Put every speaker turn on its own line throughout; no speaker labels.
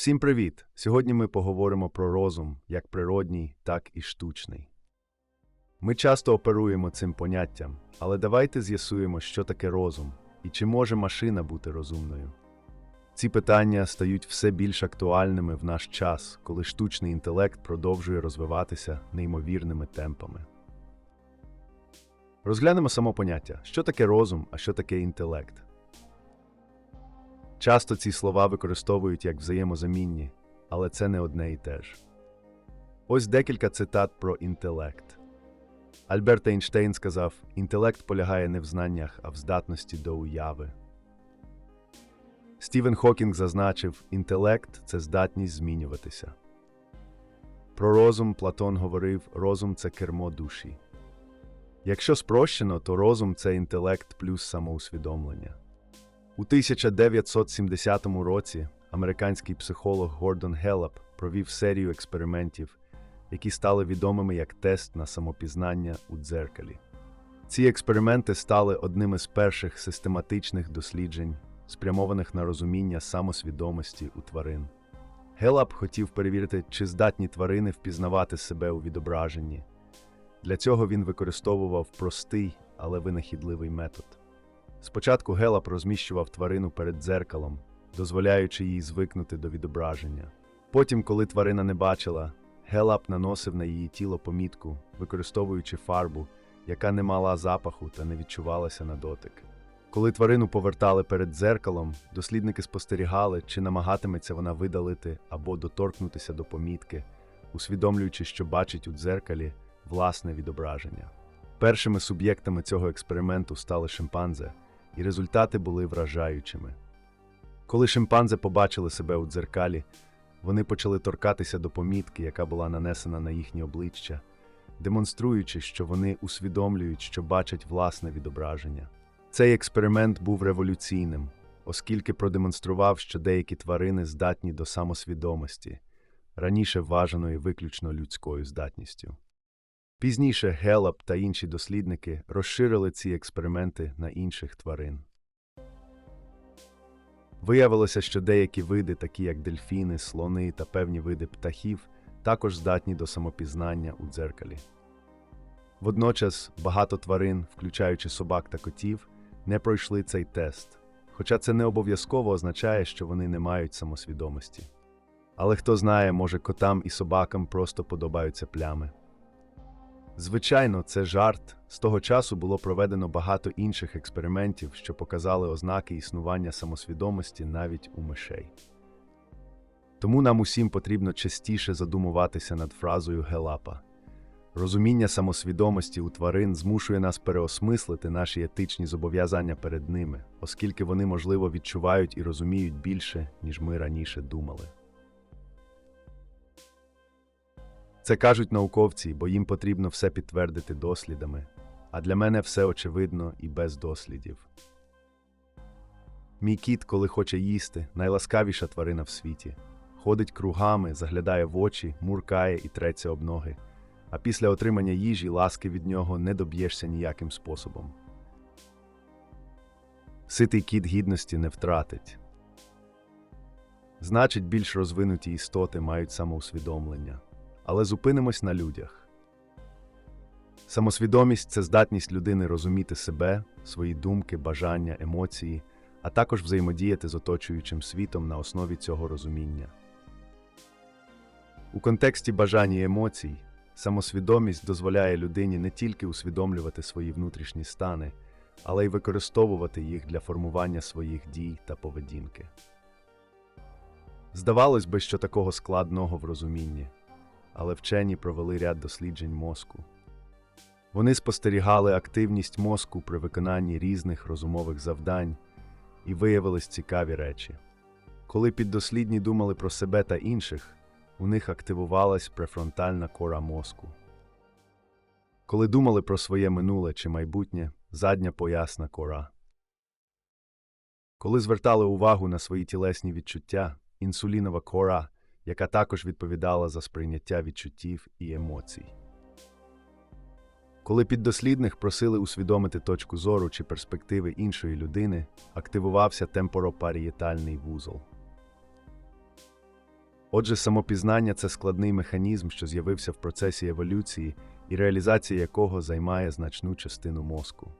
Всім привіт! Сьогодні ми поговоримо про розум як природній, так і штучний. Ми часто оперуємо цим поняттям, але давайте з'ясуємо, що таке розум і чи може машина бути розумною. Ці питання стають все більш актуальними в наш час, коли штучний інтелект продовжує розвиватися неймовірними темпами. Розглянемо само поняття, що таке розум, а що таке інтелект. Часто ці слова використовують як взаємозамінні, але це не одне і те ж. Ось декілька цитат про інтелект. Альберт Ейнштейн сказав: інтелект полягає не в знаннях, а в здатності до уяви. Стівен Хокінг зазначив, інтелект це здатність змінюватися. Про розум Платон говорив, розум це кермо душі. Якщо спрощено, то розум це інтелект плюс самоусвідомлення. У 1970 році американський психолог Гордон Геллап провів серію експериментів, які стали відомими як тест на самопізнання у дзеркалі. Ці експерименти стали одним із перших систематичних досліджень, спрямованих на розуміння самосвідомості у тварин. Геллап хотів перевірити, чи здатні тварини впізнавати себе у відображенні. Для цього він використовував простий, але винахідливий метод. Спочатку Гелап розміщував тварину перед дзеркалом, дозволяючи їй звикнути до відображення. Потім, коли тварина не бачила, Гелап наносив на її тіло помітку, використовуючи фарбу, яка не мала запаху та не відчувалася на дотик. Коли тварину повертали перед дзеркалом, дослідники спостерігали, чи намагатиметься вона видалити або доторкнутися до помітки, усвідомлюючи, що бачить у дзеркалі власне відображення. Першими суб'єктами цього експерименту стали шимпанзе, і результати були вражаючими. Коли шимпанзе побачили себе у дзеркалі, вони почали торкатися до помітки, яка була нанесена на їхнє обличчя, демонструючи, що вони усвідомлюють, що бачать власне відображення. Цей експеримент був революційним, оскільки продемонстрував, що деякі тварини здатні до самосвідомості, раніше вважаної виключно людською здатністю. Пізніше Гелап та інші дослідники розширили ці експерименти на інших тварин. Виявилося, що деякі види, такі як дельфіни, слони та певні види птахів, також здатні до самопізнання у дзеркалі. Водночас багато тварин, включаючи собак та котів, не пройшли цей тест, хоча це не обов'язково означає, що вони не мають самосвідомості. Але хто знає, може котам і собакам просто подобаються плями. Звичайно, це жарт. З того часу було проведено багато інших експериментів, що показали ознаки існування самосвідомості навіть у мишей. Тому нам усім потрібно частіше задумуватися над фразою Гелапа. Розуміння самосвідомості у тварин змушує нас переосмислити наші етичні зобов'язання перед ними, оскільки вони, можливо, відчувають і розуміють більше, ніж ми раніше думали. Це кажуть науковці, бо їм потрібно все підтвердити дослідами, а для мене все очевидно і без дослідів. Мій кіт, коли хоче їсти, найласкавіша тварина в світі. Ходить кругами, заглядає в очі, муркає і треться об ноги, а після отримання їжі ласки від нього не доб'єшся ніяким способом. Ситий кіт гідності не втратить. Значить, більш розвинуті істоти мають самоусвідомлення але зупинимось на людях. Самосвідомість це здатність людини розуміти себе, свої думки, бажання, емоції, а також взаємодіяти з оточуючим світом на основі цього розуміння. У контексті бажань і емоцій самосвідомість дозволяє людині не тільки усвідомлювати свої внутрішні стани, але й використовувати їх для формування своїх дій та поведінки. Здавалось би, що такого складного в розумінні але вчені провели ряд досліджень мозку. Вони спостерігали активність мозку при виконанні різних розумових завдань і виявились цікаві речі. Коли піддослідні думали про себе та інших, у них активувалась префронтальна кора мозку. Коли думали про своє минуле чи майбутнє, задня поясна кора. Коли звертали увагу на свої тілесні відчуття, інсулінова кора яка також відповідала за сприйняття відчуттів і емоцій. Коли піддослідних просили усвідомити точку зору чи перспективи іншої людини, активувався темпоропарієтальний вузол. Отже, самопізнання це складний механізм, що з'явився в процесі еволюції і реалізація якого займає значну частину мозку.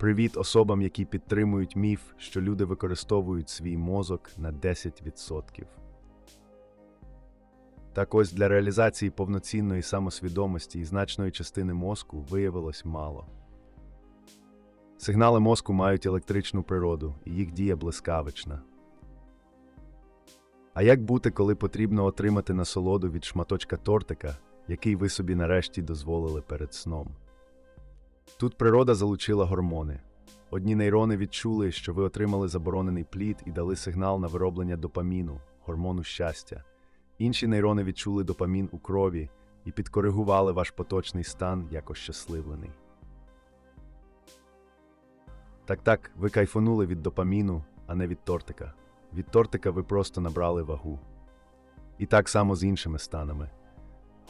Привіт особам, які підтримують міф, що люди використовують свій мозок на 10%. Так ось для реалізації повноцінної самосвідомості і значної частини мозку виявилось мало. Сигнали мозку мають електричну природу, і їх дія блискавична. А як бути, коли потрібно отримати насолоду від шматочка тортика, який ви собі нарешті дозволили перед сном? Тут природа залучила гормони. Одні нейрони відчули, що ви отримали заборонений плід і дали сигнал на вироблення допаміну, гормону щастя. Інші нейрони відчули допамін у крові і підкоригували ваш поточний стан як ощасливлений. Так так, ви кайфонули від допаміну, а не від тортика. Від тортика ви просто набрали вагу. І так само з іншими станами.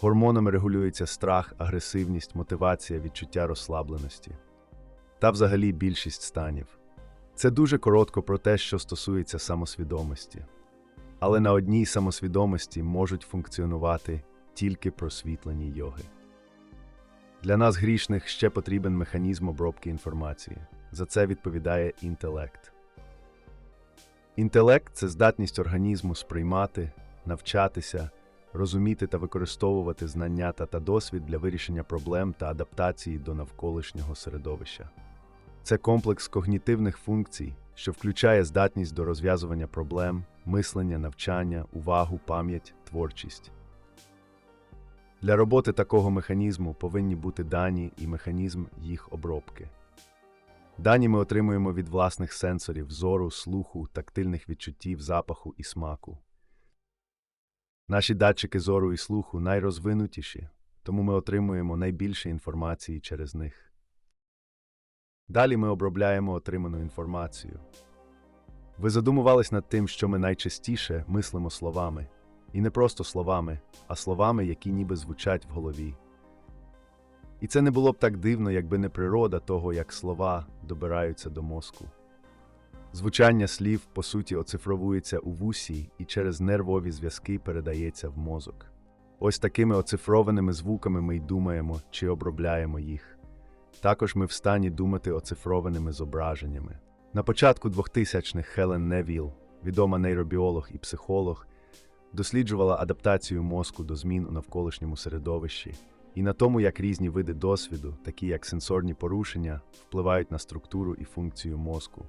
Гормонами регулюється страх, агресивність, мотивація, відчуття розслабленості. Та взагалі більшість станів. Це дуже коротко про те, що стосується самосвідомості. Але на одній самосвідомості можуть функціонувати тільки просвітлені йоги. Для нас, грішних, ще потрібен механізм обробки інформації. За це відповідає інтелект. Інтелект це здатність організму сприймати, навчатися, розуміти та використовувати знання та, та досвід для вирішення проблем та адаптації до навколишнього середовища. Це комплекс когнітивних функцій, що включає здатність до розв'язування проблем, мислення, навчання, увагу, пам'ять, творчість. Для роботи такого механізму повинні бути дані і механізм їх обробки. Дані ми отримуємо від власних сенсорів зору, слуху, тактильних відчуттів, запаху і смаку. Наші датчики зору і слуху найрозвинутіші, тому ми отримуємо найбільше інформації через них. Далі ми обробляємо отриману інформацію. Ви задумувались над тим, що ми найчастіше мислимо словами, і не просто словами, а словами, які ніби звучать в голові. І це не було б так дивно, якби не природа того, як слова добираються до мозку. Звучання слів, по суті, оцифровується у вусі і через нервові зв'язки передається в мозок. Ось такими оцифрованими звуками ми й думаємо чи обробляємо їх. Також ми в стані думати оцифрованими зображеннями. На початку 2000-х Хелен Невіл, відома нейробіолог і психолог, досліджувала адаптацію мозку до змін у навколишньому середовищі і на тому, як різні види досвіду, такі як сенсорні порушення, впливають на структуру і функцію мозку.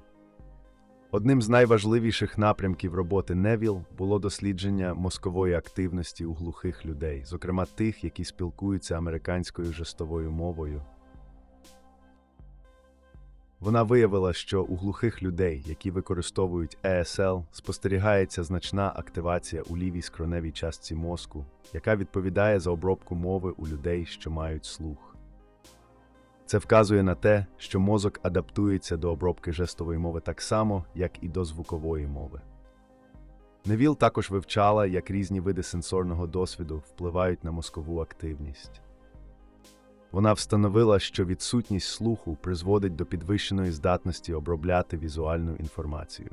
Одним з найважливіших напрямків роботи Невіл було дослідження мозкової активності у глухих людей, зокрема тих, які спілкуються американською жестовою мовою. Вона виявила, що у глухих людей, які використовують ESL, спостерігається значна активація у лівій скроневій частці мозку, яка відповідає за обробку мови у людей, що мають слух. Це вказує на те, що мозок адаптується до обробки жестової мови так само, як і до звукової мови. Невіл також вивчала, як різні види сенсорного досвіду впливають на мозкову активність. Вона встановила, що відсутність слуху призводить до підвищеної здатності обробляти візуальну інформацію.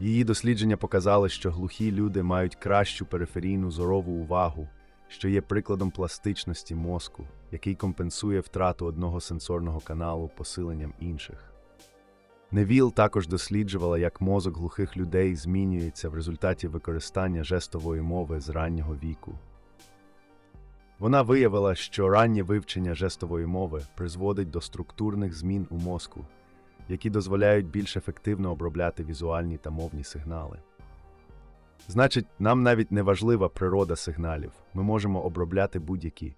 Її дослідження показали, що глухі люди мають кращу периферійну зорову увагу, що є прикладом пластичності мозку, який компенсує втрату одного сенсорного каналу посиленням інших. Невіл також досліджувала, як мозок глухих людей змінюється в результаті використання жестової мови з раннього віку. Вона виявила, що раннє вивчення жестової мови призводить до структурних змін у мозку, які дозволяють більш ефективно обробляти візуальні та мовні сигнали. Значить, нам навіть не важлива природа сигналів, ми можемо обробляти будь-які.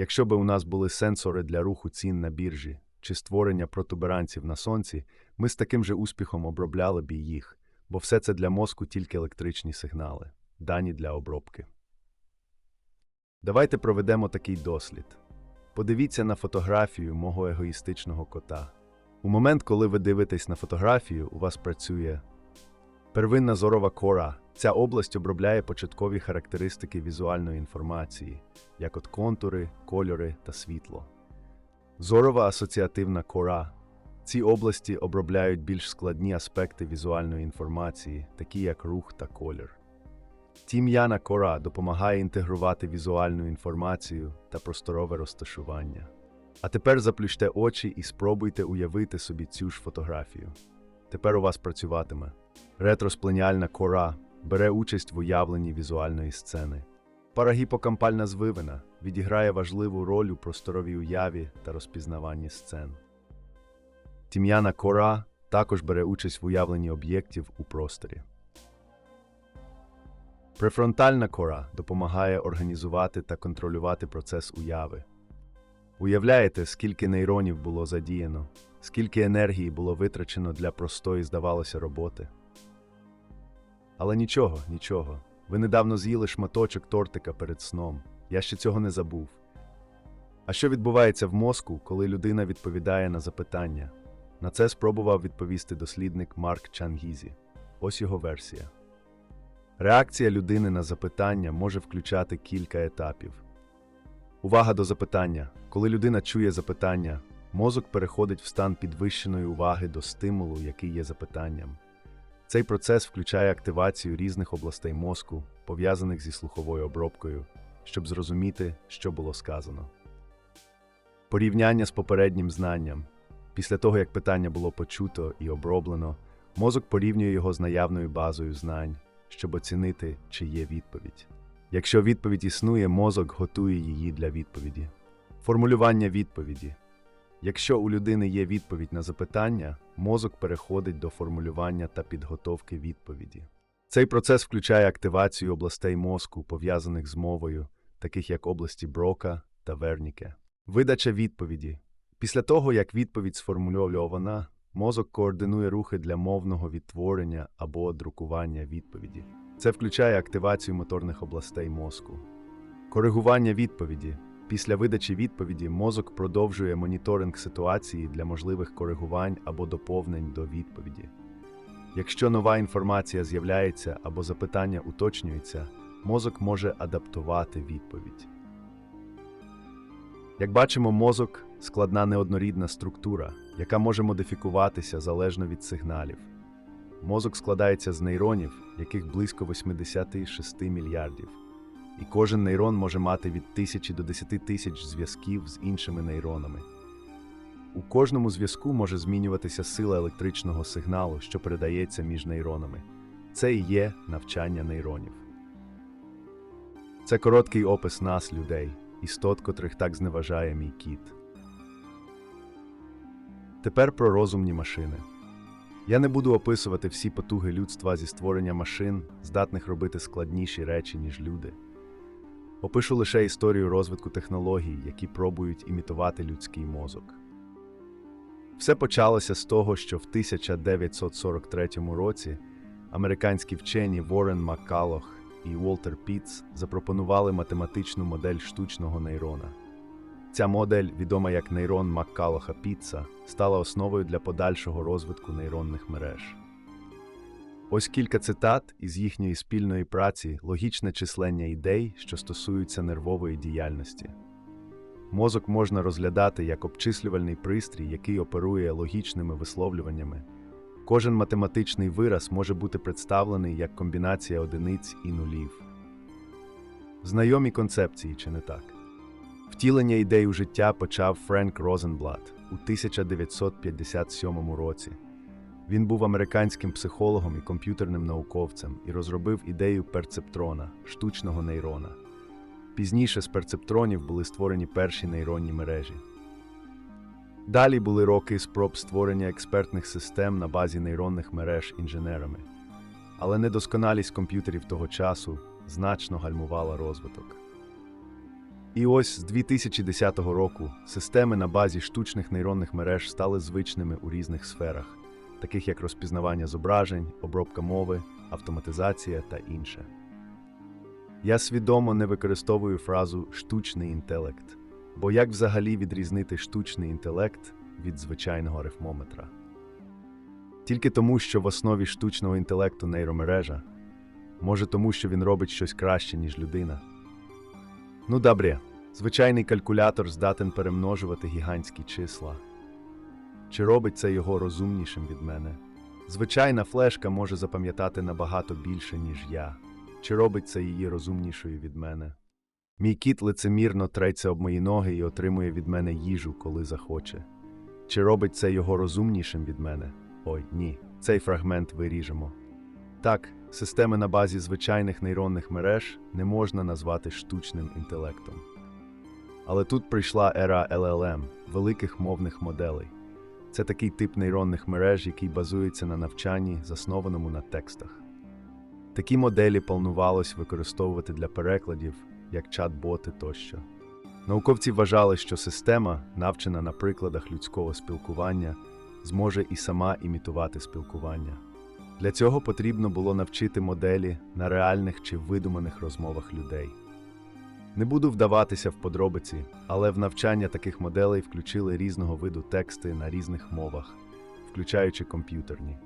Якщо би у нас були сенсори для руху цін на біржі чи створення протуберанців на сонці, ми з таким же успіхом обробляли б їх, бо все це для мозку тільки електричні сигнали, дані для обробки. Давайте проведемо такий дослід. Подивіться на фотографію мого егоїстичного кота. У момент, коли ви дивитесь на фотографію, у вас працює первинна зорова кора. Ця область обробляє початкові характеристики візуальної інформації, як от контури, кольори та світло. Зорова асоціативна кора Ці області обробляють більш складні аспекти візуальної інформації, такі як рух та колір. Тім'яна кора допомагає інтегрувати візуальну інформацію та просторове розташування. А тепер заплющте очі і спробуйте уявити собі цю ж фотографію. Тепер у вас працюватиме. Ретроспленіальна кора бере участь в уявленні візуальної сцени. Парагіпокампальна звивина відіграє важливу роль у просторовій уяві та розпізнаванні сцен. Тім'яна кора також бере участь в уявленні об'єктів у просторі. Префронтальна кора допомагає організувати та контролювати процес уяви. Уявляєте, скільки нейронів було задіяно, скільки енергії було витрачено для простої, здавалося, роботи. Але нічого, нічого. Ви недавно з'їли шматочок тортика перед сном. Я ще цього не забув. А що відбувається в мозку, коли людина відповідає на запитання? На це спробував відповісти дослідник Марк Чангізі. Ось його версія. Реакція людини на запитання може включати кілька етапів. Увага до запитання. Коли людина чує запитання, мозок переходить в стан підвищеної уваги до стимулу, який є запитанням. Цей процес включає активацію різних областей мозку, пов'язаних зі слуховою обробкою, щоб зрозуміти, що було сказано. Порівняння з попереднім знанням. Після того, як питання було почуто і оброблено, мозок порівнює його з наявною базою знань, щоб оцінити, чи є відповідь. Якщо відповідь існує, мозок готує її для відповіді. Формулювання відповіді. Якщо у людини є відповідь на запитання, мозок переходить до формулювання та підготовки відповіді. Цей процес включає активацію областей мозку, пов'язаних з мовою, таких як області Брока та Верніке. Видача відповіді. Після того, як відповідь сформульована, мозок координує рухи для мовного відтворення або друкування відповіді. Це включає активацію моторних областей мозку. Коригування відповіді. Після видачі відповіді мозок продовжує моніторинг ситуації для можливих коригувань або доповнень до відповіді. Якщо нова інформація з'являється або запитання уточнюється, мозок може адаптувати відповідь. Як бачимо, мозок складна неоднорідна структура, яка може модифікуватися залежно від сигналів. Мозок складається з нейронів, яких близько 86 мільярдів, і кожен нейрон може мати від тисячі до 10 тисяч зв'язків з іншими нейронами. У кожному зв'язку може змінюватися сила електричного сигналу, що передається між нейронами. Це і є навчання нейронів. Це короткий опис нас, людей, істот, котрих так зневажає мій кіт. Тепер про розумні машини. Я не буду описувати всі потуги людства зі створення машин, здатних робити складніші речі, ніж люди. Опишу лише історію розвитку технологій, які пробують імітувати людський мозок. Все почалося з того, що в 1943 році американські вчені Ворен Маккалох і Уолтер Піц запропонували математичну модель штучного нейрона. Ця модель, відома як нейрон Маккалоха Піца, стала основою для подальшого розвитку нейронних мереж. Ось кілька цитат із їхньої спільної праці логічне числення ідей, що стосуються нервової діяльності. Мозок можна розглядати як обчислювальний пристрій, який оперує логічними висловлюваннями. Кожен математичний вираз може бути представлений як комбінація одиниць і нулів. Знайомі концепції, чи не так? Втілення ідей у життя почав Френк Розенблат у 1957 році. Він був американським психологом і комп'ютерним науковцем і розробив ідею перцептрона, штучного нейрона. Пізніше з перцептронів були створені перші нейронні мережі. Далі були роки спроб створення експертних систем на базі нейронних мереж інженерами. Але недосконалість комп'ютерів того часу значно гальмувала розвиток. І ось з 2010 року системи на базі штучних нейронних мереж стали звичними у різних сферах, таких як розпізнавання зображень, обробка мови, автоматизація та інше. Я свідомо не використовую фразу штучний інтелект, бо як взагалі відрізнити штучний інтелект від звичайного арифмометра? Тільки тому, що в основі штучного інтелекту нейромережа, може тому, що він робить щось краще, ніж людина. Ну добре, звичайний калькулятор здатен перемножувати гігантські числа. Чи робить це його розумнішим від мене? Звичайна флешка може запам'ятати набагато більше, ніж я. Чи робить це її розумнішою від мене? Мій кіт лицемірно треться об мої ноги і отримує від мене їжу, коли захоче. Чи робить це його розумнішим від мене? Ой, ні. Цей фрагмент виріжемо. Так, системи на базі звичайних нейронних мереж не можна назвати штучним інтелектом. Але тут прийшла ера LLM – великих мовних моделей. Це такий тип нейронних мереж, який базується на навчанні, заснованому на текстах. Такі моделі планувалось використовувати для перекладів, як чат-боти тощо. Науковці вважали, що система, навчена на прикладах людського спілкування, зможе і сама імітувати спілкування. Для цього потрібно було навчити моделі на реальних чи видуманих розмовах людей. Не буду вдаватися в подробиці, але в навчання таких моделей включили різного виду тексти на різних мовах, включаючи комп'ютерні.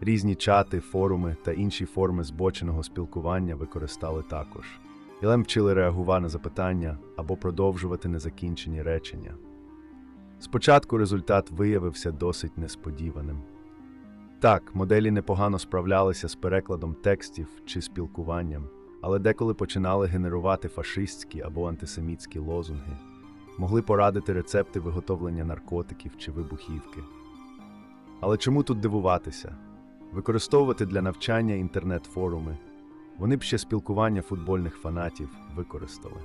Різні чати, форуми та інші форми збоченого спілкування використали також. Ілем вчили реагувати на запитання або продовжувати незакінчені речення. Спочатку результат виявився досить несподіваним. Так, моделі непогано справлялися з перекладом текстів чи спілкуванням, але деколи починали генерувати фашистські або антисемітські лозунги, могли порадити рецепти виготовлення наркотиків чи вибухівки. Але чому тут дивуватися? Використовувати для навчання інтернет-форуми вони б ще спілкування футбольних фанатів використали.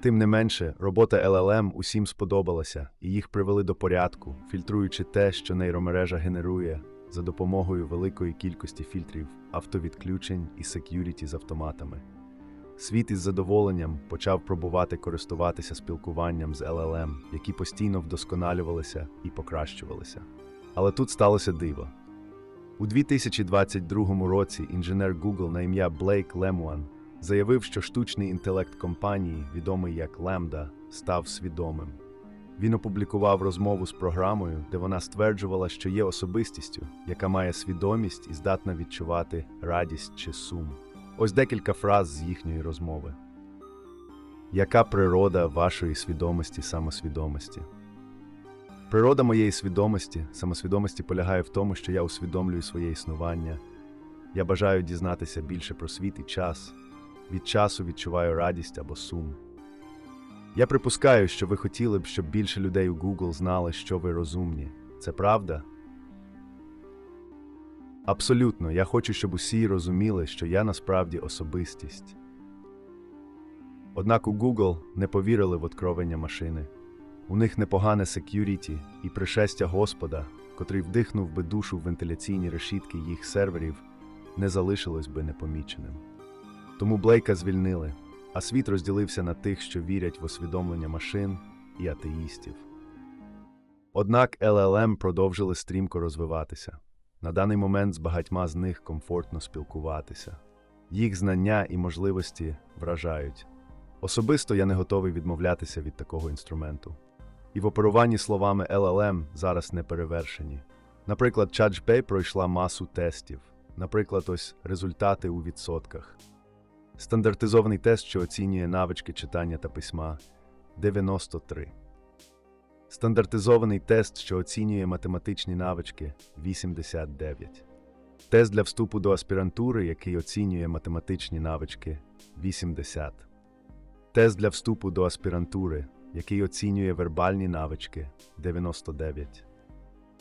Тим не менше, робота LLM усім сподобалася, і їх привели до порядку, фільтруючи те, що нейромережа генерує за допомогою великої кількості фільтрів, автовідключень і сек'юріті з автоматами. Світ із задоволенням почав пробувати користуватися спілкуванням з LLM, які постійно вдосконалювалися і покращувалися. Але тут сталося диво. У 2022 році інженер Google на ім'я Блейк Лемуан заявив, що штучний інтелект компанії, відомий як Lambda, став свідомим. Він опублікував розмову з програмою, де вона стверджувала, що є особистістю, яка має свідомість і здатна відчувати радість чи сум. Ось декілька фраз з їхньої розмови. Яка природа вашої свідомості самосвідомості? Природа моєї свідомості, самосвідомості полягає в тому, що я усвідомлюю своє існування. Я бажаю дізнатися більше про світ і час. Від часу відчуваю радість або сум. Я припускаю, що ви хотіли б, щоб більше людей у Google знали, що ви розумні. Це правда? Абсолютно, я хочу, щоб усі розуміли, що я насправді особистість. Однак у Google не повірили в откровення машини. У них непогане сек'юріті і пришестя Господа, котрий вдихнув би душу в вентиляційні решітки їх серверів, не залишилось би непоміченим. Тому Блейка звільнили, а світ розділився на тих, що вірять в усвідомлення машин і атеїстів. Однак LLM продовжили стрімко розвиватися. На даний момент з багатьма з них комфортно спілкуватися. Їх знання і можливості вражають. Особисто я не готовий відмовлятися від такого інструменту. І в оперуванні словами LLM зараз не перевершені. Наприклад, ChatGPT пройшла масу тестів, наприклад, ось результати у відсотках. Стандартизований тест, що оцінює навички читання та письма 93. Стандартизований тест, що оцінює математичні навички 89. Тест для вступу до аспірантури, який оцінює математичні навички 80. Тест для вступу до аспірантури, який оцінює вербальні навички 99.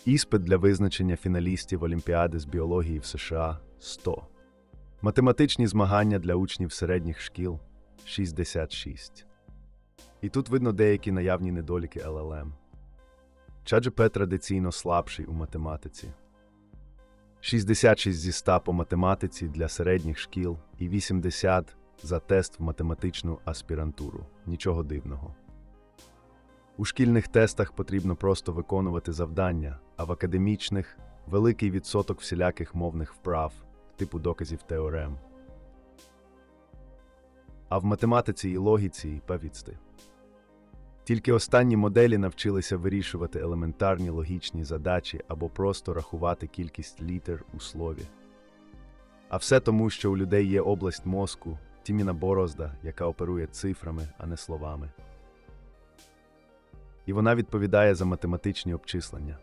Іспит для визначення фіналістів Олімпіади з біології в США 100. Математичні змагання для учнів середніх шкіл 66. І тут видно деякі наявні недоліки LLM. ChatGPT традиційно слабший у математиці. 66 зі 100 по математиці для середніх шкіл і 80 за тест в математичну аспірантуру. Нічого дивного. У шкільних тестах потрібно просто виконувати завдання, а в академічних великий відсоток всіляких мовних вправ, типу доказів теорем. А в математиці і логіці і певіцти. Тільки останні моделі навчилися вирішувати елементарні логічні задачі або просто рахувати кількість літер у слові. А все тому, що у людей є область мозку, тіміна борозда, яка оперує цифрами, а не словами. і вона відповідає за математичні обчислення.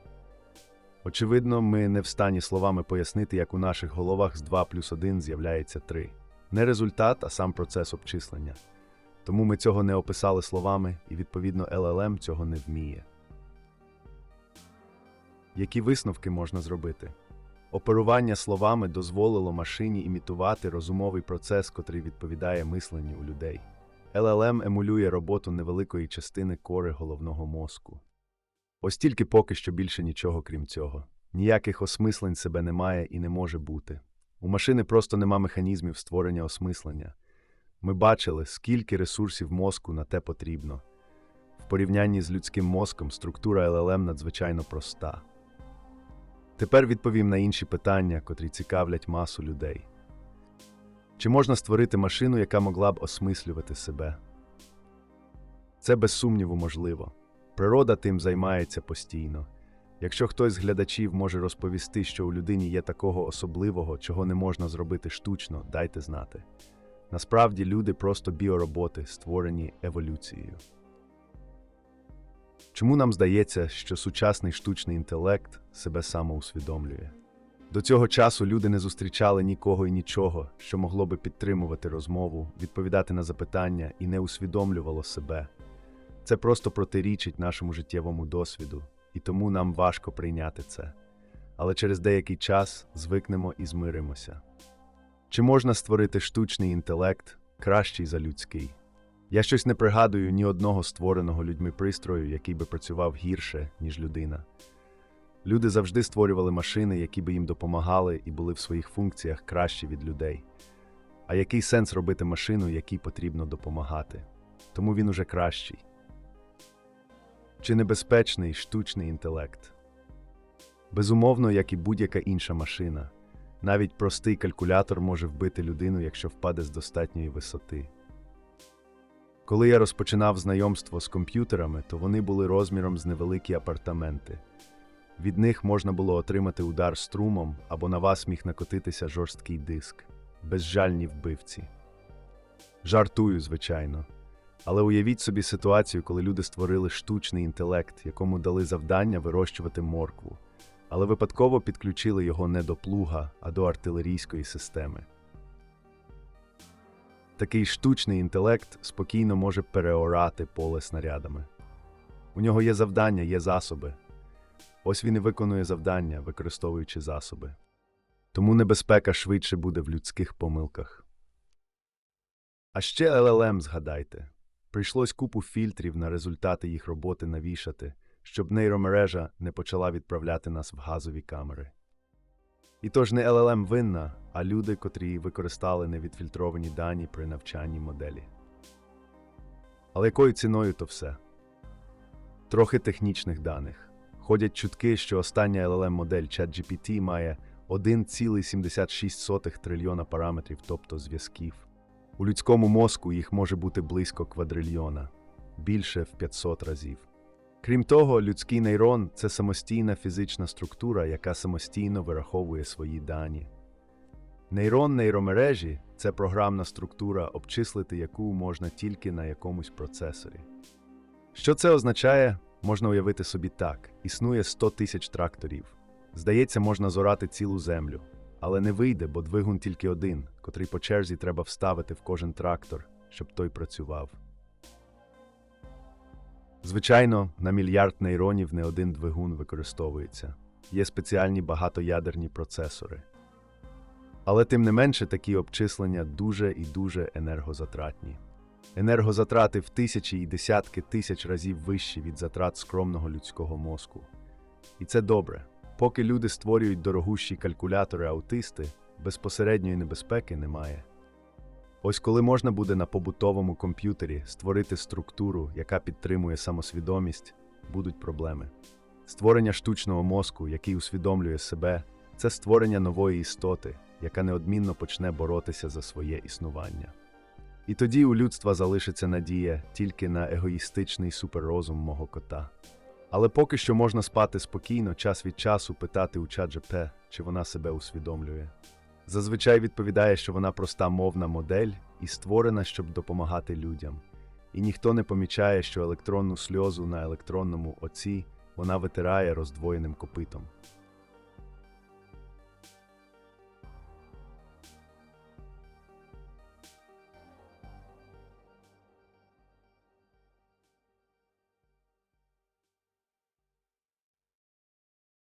Очевидно, ми не в стані словами пояснити, як у наших головах з 2 плюс 1 з'являється 3. Не результат, а сам процес обчислення. Тому ми цього не описали словами, і, відповідно, LLM цього не вміє. Які висновки можна зробити? Оперування словами дозволило машині імітувати розумовий процес, котрий відповідає мисленню у людей. LLM емулює роботу невеликої частини кори головного мозку. Ось тільки поки що більше нічого крім цього. Ніяких осмислень себе немає і не може бути. У машини просто нема механізмів створення осмислення. Ми бачили, скільки ресурсів мозку на те потрібно. В порівнянні з людським мозком структура LLM надзвичайно проста. Тепер відповім на інші питання, котрі цікавлять масу людей. Чи можна створити машину, яка могла б осмислювати себе? Це без сумніву можливо. Природа тим займається постійно. Якщо хтось з глядачів може розповісти, що у людині є такого особливого, чого не можна зробити штучно, дайте знати. Насправді люди просто біороботи, створені еволюцією. Чому нам здається, що сучасний штучний інтелект себе самоусвідомлює? До цього часу люди не зустрічали нікого і нічого, що могло би підтримувати розмову, відповідати на запитання і не усвідомлювало себе. Це просто протирічить нашому життєвому досвіду, і тому нам важко прийняти це. Але через деякий час звикнемо і змиримося. Чи можна створити штучний інтелект кращий за людський? Я щось не пригадую ні одного створеного людьми пристрою, який би працював гірше, ніж людина. Люди завжди створювали машини, які би їм допомагали і були в своїх функціях кращі від людей. А який сенс робити машину, якій потрібно допомагати? Тому він уже кращий. Чи небезпечний штучний інтелект? Безумовно, як і будь-яка інша машина. Навіть простий калькулятор може вбити людину, якщо впаде з достатньої висоти. Коли я розпочинав знайомство з комп'ютерами, то вони були розміром з невеликі апартаменти. Від них можна було отримати удар струмом або на вас міг накотитися жорсткий диск, безжальні вбивці. Жартую, звичайно. Але уявіть собі ситуацію, коли люди створили штучний інтелект, якому дали завдання вирощувати моркву, але випадково підключили його не до плуга, а до артилерійської системи. Такий штучний інтелект спокійно може переорати поле снарядами. У нього є завдання, є засоби. Ось він і виконує завдання, використовуючи засоби. Тому небезпека швидше буде в людських помилках. А ще LLM згадайте. Прийшлось купу фільтрів на результати їх роботи навішати, щоб нейромережа не почала відправляти нас в газові камери. І тож не LLM винна, а люди, котрі використали невідфільтровані дані при навчанні моделі. Але якою ціною то все? Трохи технічних даних. Ходять чутки, що остання LLM-модель ChatGPT має 1,76 трильйона параметрів, тобто зв'язків. У людському мозку їх може бути близько квадрильйона, більше в 500 разів. Крім того, людський нейрон це самостійна фізична структура, яка самостійно вираховує свої дані. Нейрон нейромережі це програмна структура, обчислити яку можна тільки на якомусь процесорі. Що це означає, можна уявити собі так: існує 100 тисяч тракторів. Здається, можна зорати цілу землю, але не вийде, бо двигун тільки один, котрий по черзі треба вставити в кожен трактор, щоб той працював. Звичайно, на мільярд нейронів не один двигун використовується. Є спеціальні багатоядерні процесори. Але тим не менше такі обчислення дуже і дуже енергозатратні. Енергозатрати в тисячі і десятки тисяч разів вищі від затрат скромного людського мозку. І це добре. Поки люди створюють дорогущі калькулятори аутисти, безпосередньої небезпеки немає. Ось коли можна буде на побутовому комп'ютері створити структуру, яка підтримує самосвідомість, будуть проблеми. Створення штучного мозку, який усвідомлює себе, це створення нової істоти, яка неодмінно почне боротися за своє існування. І тоді у людства залишиться надія тільки на егоїстичний суперрозум мого кота. Але поки що можна спати спокійно, час від часу питати у ChatGPT, чи вона себе усвідомлює. Зазвичай відповідає, що вона проста мовна модель і створена, щоб допомагати людям. і ніхто не помічає, що електронну сльозу на електронному оці вона витирає роздвоєним копитом.